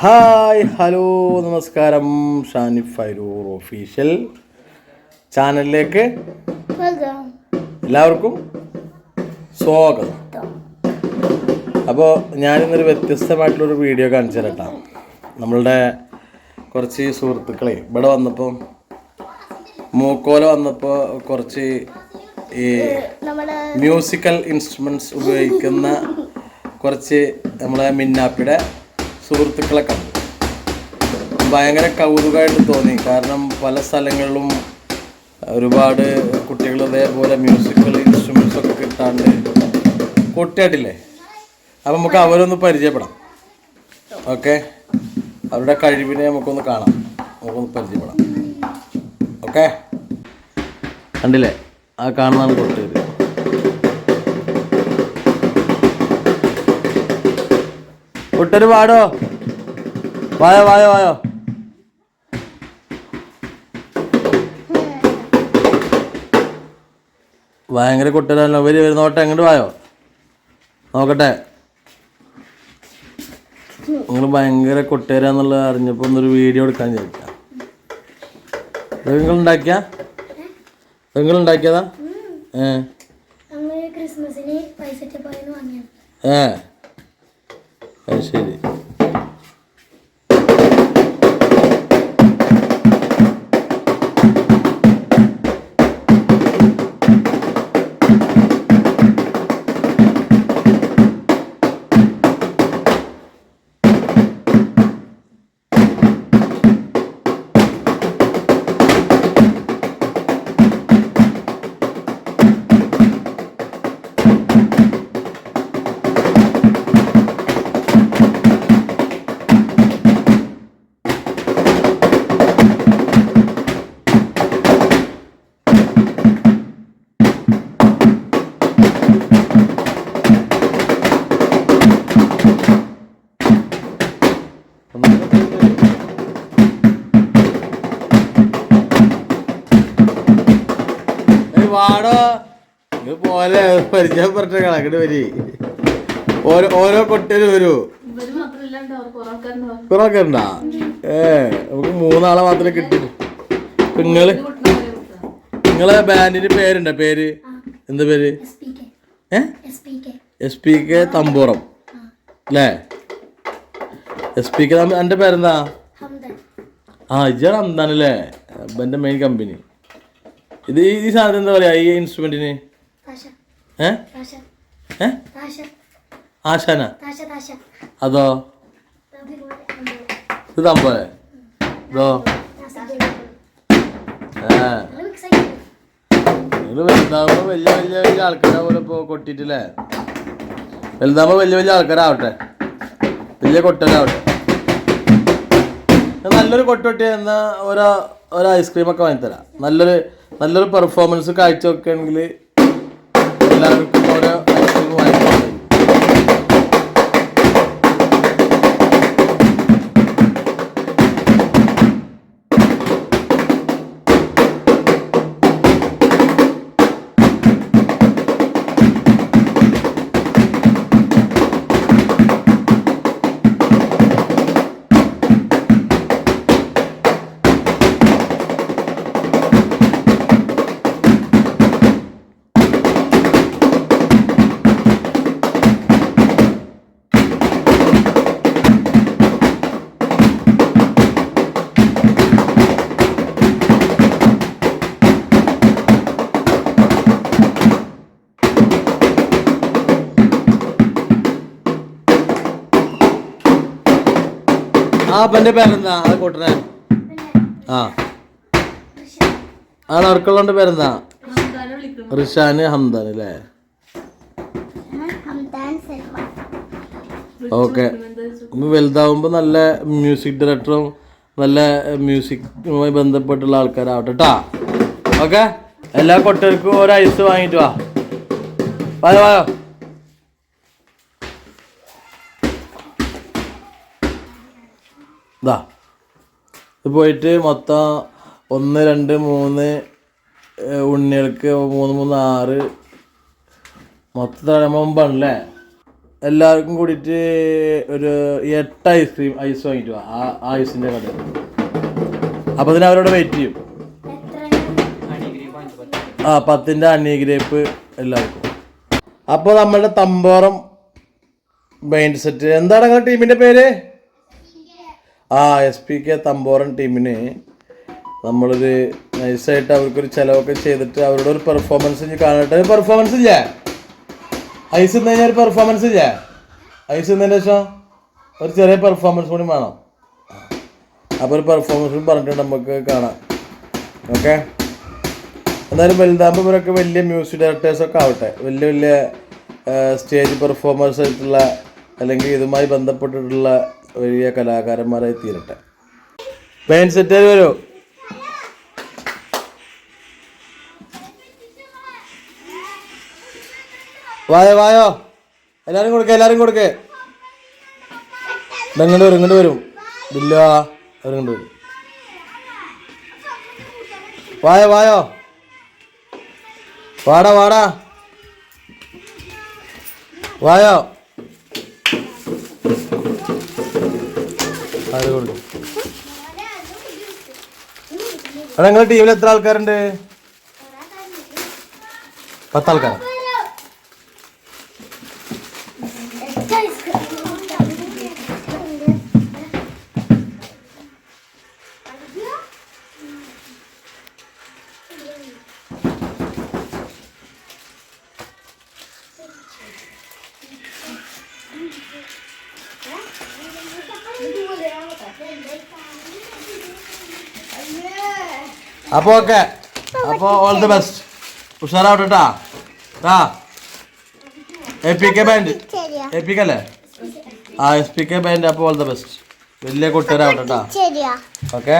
Hi hello നമസ്കാരം. Shanif ഫൈരൂർ official ചാനലിലേക്ക് എല്ലാവർക്കും സ്വാഗതം. അപ്പോൾ ഞാനിന്നൊരു വ്യത്യസ്തമായിട്ടുള്ളൊരു വീഡിയോ കാണിച്ചു തരട്ടാം നമ്മളുടെ കുറച്ച് സുഹൃത്തുക്കളെ ഇവിടെ വന്നപ്പോൾ മൂക്കോല വന്നപ്പോൾ കുറച്ച് ഈ മ്യൂസിക്കൽ ഇൻസ്ട്രുമെന്റ്സ് ഉപയോഗിക്കുന്ന കുറച്ച് നമ്മളെ മിന്നാപ്പിയുടെ സുഹൃത്തുക്കളെ കണ്ടു. ഭയങ്കര കൗതുകമായിട്ട് തോന്നി. കാരണം പല സ്ഥലങ്ങളിലും ഒരുപാട് കുട്ടികൾ ഇതേപോലെ മ്യൂസിക്കൽ ഇൻസ്ട്രുമെൻസ് ഒക്കെ കിട്ടാണ്ട് കൊട്ടിയാട്ടില്ലേ? അപ്പം നമുക്ക് അവരൊന്ന് പരിചയപ്പെടാം. ഓക്കെ? അവരുടെ കഴിവിനെ നമുക്കൊന്ന് കാണാം. നമുക്കൊന്ന് പരിചയപ്പെടാം. ഓക്കെ? കണ്ടില്ലേ? ആ കാണുന്നതാണ് കൊട്ടുകാർ കുട്ടര് പാടോ? വായോ വായോ വായോ. ഭയങ്കര കുട്ടരല്ലോ ഉപരി വരി നോട്ടെ എങ്ങോട്ട് വായോ? നോക്കട്ടെ. നിങ്ങൾ ഭയങ്കര കൊട്ടേരാന്നുള്ളത് അറിഞ്ഞപ്പോൾ ഒന്നൊരു വീഡിയോ എടുക്കാൻ ചോദിക്കാം നിങ്ങൾ ഉണ്ടാക്കിയ? നിങ്ങൾ ഉണ്ടാക്കിയതാ? ഏ? ഏ? അത് ഇത് പോലെ പരിചയപ്പെട്ട കണക്കിട്ട് വരി. ഓരോ ഓരോ കൊട്ടേലും വരൂ. കുറൊക്കെ ഉണ്ടാ ഏ നമുക്ക് മൂന്നാളെ മാത്രമേ കിട്ടി. നിങ്ങൾ നിങ്ങളെ ബാൻഡിന്റെ പേരുണ്ടോ? പേര്? എന്താ പേര്? എസ് പി കെ ഏ? S P K S P K തമ്പൂറം. അല്ലേ എസ് പി കെ എന്റെ പേരെന്താ? ആ ഇജാണ് അന്താണല്ലേ എന്റെ മെയിൻ കമ്പനി ഇത് ഈ സാധനം എന്താ പറയാ ഈ ഇൻസ്ട്രുമെന്റിന് താശ ഏ? ഏ? ആശാന? അതോ? അതുപോലെ അതുപോലെ. ഇത്. നിങ്ങൾ വലുതാവുമ്പോ വലിയ വലിയ വലിയ ആൾക്കാരെ പോലെ ഇപ്പോ കൊട്ടിട്ടില്ലേ? വലുതാവുമ്പോ വലിയ വലിയ ആൾക്കാരാവട്ടെ. വലിയ കൊട്ടലാവട്ടെ നല്ലൊരു കൊട്ടൊട്ടി എന്നാ ഓരോ ഒരു ഐസ്ക്രീം ഒക്കെ വാങ്ങിത്തരാം. നല്ലൊരു നല്ലൊരു പെർഫോമൻസ് കാഴ്ചവെക്കുകയാണെങ്കിൽ എല്ലാവർക്കും ഓരോ ആ അപ്പന്റെ പേരെന്താ? ആ കൂട്ടനെ ആ. ആ നറുക്കുള്ളവന്റെ പേരെന്താ? റിഷാന് ഹംദാൻ അല്ലേ? ഓക്കെ. വലുതാവുമ്പോൾ നല്ല മ്യൂസിക് ഡയറക്ടറും നല്ല മ്യൂസിക്കുമായി ബന്ധപ്പെട്ടുള്ള ആൾക്കാരാവട്ടെ കേട്ടാ ഓക്കെ? എല്ലാ കൊട്ടർക്കും ഒരു ഐസ് വാങ്ങിയിട്ട് വാ. വായോ വായോ. ഇതാ ഇത് പോയിട്ട് മൊത്തം ഒന്ന് രണ്ട് മൂന്ന് ഉണ്ണികൾക്ക് മൂന്ന് മൂന്ന് ആറ്. മൊത്തം മുമ്പാണല്ലേ? എല്ലാവർക്കും കൂടിയിട്ട് ഒരു എട്ട് ഐസ്ക്രീം ഐസ് വാങ്ങിയിട്ട് ആ ഐസിന്റെ കട അപ്പോൾ അതിന് അവരോട് വെയിറ്റ് ചെയ്യും. ആ പത്തിന്റെ അണ്ണി ഗ്രേപ്പ് എല്ലാവർക്കും. അപ്പോൾ നമ്മളുടെ തമ്പോറം മൈൻഡ് സെറ്റ് എന്താണ് ടീമിന്റെ പേര്? ആ എസ് പി കെ തമ്പോറൻ ടീമിന് നമ്മളൊരു നൈസായിട്ട് അവർക്കൊരു ചിലവൊക്കെ ചെയ്തിട്ട് അവരുടെ ഒരു പെർഫോമൻസ് കാണട്ടെ. പെർഫോമൻസ് ഇല്ലേ? ഐസ് ഇന്ന് കഴിഞ്ഞാൽ ഒരു പെർഫോമൻസ് ഇല്ലേ? ഐസ് ഇന്നതിന് ശേഷം ഒരു ചെറിയ പെർഫോമൻസ് കൂടി വേണം. അപ്പോൾ ഒരു പെർഫോമൻസ് കൂടി പറഞ്ഞിട്ട് നമുക്ക് കാണാം. ഓക്കെ എന്തായാലും വലുതാകുമ്പോൾ വലിയ മ്യൂസിക് ഡയറക്ടേഴ്സൊക്കെ ആവട്ടെ. വലിയ വലിയ സ്റ്റേജ് പെർഫോമേഴ്സ് ആയിട്ടുള്ള അല്ലെങ്കിൽ ഇതുമായി ബന്ധപ്പെട്ടിട്ടുള്ള വലിയ കലാകാരന്മാരായി തീരട്ടെ. മെയിൻ സെറ്റ് വരൂ? വായോ വായോ. എല്ലാരും കൊടുക്ക എല്ലാരും കൊടുക്കേ. ഇങ്ങോട്ട് വരും ഇങ്ങോട്ട് വരും. ഇല്ല അവരിങ്ങോട്ട് വരും. വായോ വായോ. വാടാ വാടാ. വായോ. അത് കൊടുക്കും എടാ നിങ്ങളുടെ ടീമിൽ എത്ര ആൾക്കാരുണ്ട്? പത്താൾക്കാരാ എട്ട് ഐസ്ക്രീം അപ്പോൾ ഓക്കെ അപ്പോൾ ഓൾ ദി ബെസ്റ്റ് ഉഷാറാവട്ടെ ആ. A P K band A P K അല്ലേ? ആ എസ് പി കെ ബാൻഡ് അപ്പോൾ ഓൾ ദി ബെസ്റ്റ് വലിയ കൂട്ടുകാരാവട്ടെ ഓക്കെ